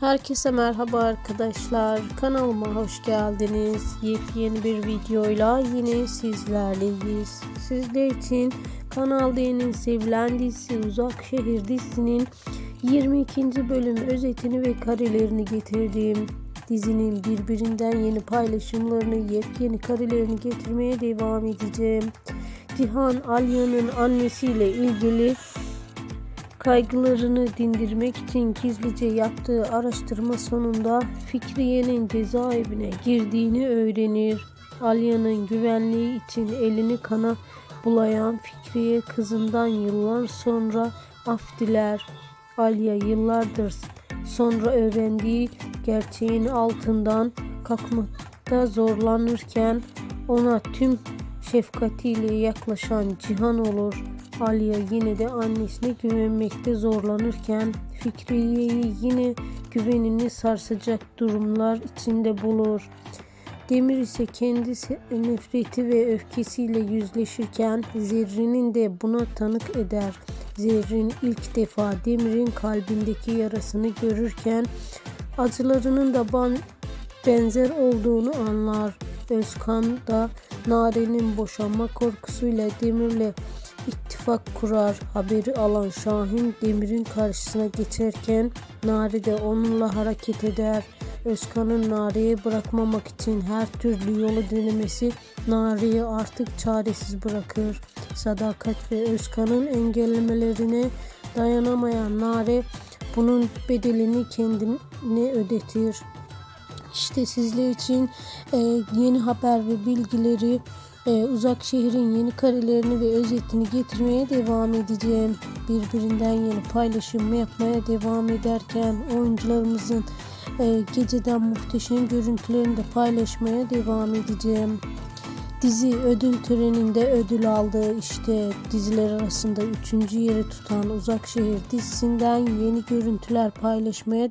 Herkese merhaba arkadaşlar. Kanalıma hoş geldiniz. Yepyeni bir videoyla yine sizlerleyiz. Sizler için Kanal D'nin sevilen dizisi Uzak Şehir dizisinin 22. bölüm özetini ve karelerini getirdim. Dizinin birbirinden yeni paylaşımlarını, yepyeni karelerini getirmeye devam edeceğim. Cihan Alya'nın annesiyle ilgili kaygılarını dindirmek için gizlice yaptığı araştırma sonunda Fikriye'nin cezaevine girdiğini öğrenir. Alya'nın güvenliği için elini kana bulayan Fikriye kızından yıllar sonra af diler. Alya yıllardır sonra öğrendiği gerçeğin altından kalkmakta zorlanırken ona tüm şefkatiyle yaklaşan Cihan olur. Aliye yine de annesine güvenmekte zorlanırken Fikriye'yi yine güvenini sarsacak durumlar içinde bulur. Demir ise kendisi nefreti ve öfkesiyle yüzleşirken Zerrin'in de buna tanık eder. Zerrin ilk defa Demir'in kalbindeki yarasını görürken acılarının da benzer olduğunu anlar. Özkan da Nare'nin boşanma korkusuyla Demir'le ittifak kurar. Haberi alan Şahin Demir'in karşısına geçerken Nare de onunla hareket eder. Özkan'ın Nare'yi bırakmamak için her türlü yolu denemesi Nare'yi artık çaresiz bırakır. Sadakat ve Özkan'ın engellemelerine dayanamayan Nare bunun bedelini kendine ödetir. İşte sizler için e, yeni haber ve bilgileri e, uzak şehrin yeni karelerini ve özetini getirmeye devam edeceğim. Birbirinden yeni paylaşım yapmaya devam ederken oyuncularımızın e, geceden muhteşem görüntülerini de paylaşmaya devam edeceğim. Dizi ödül töreninde ödül aldı. İşte diziler arasında 3. yeri tutan Uzak Şehir dizisinden yeni görüntüler paylaşmaya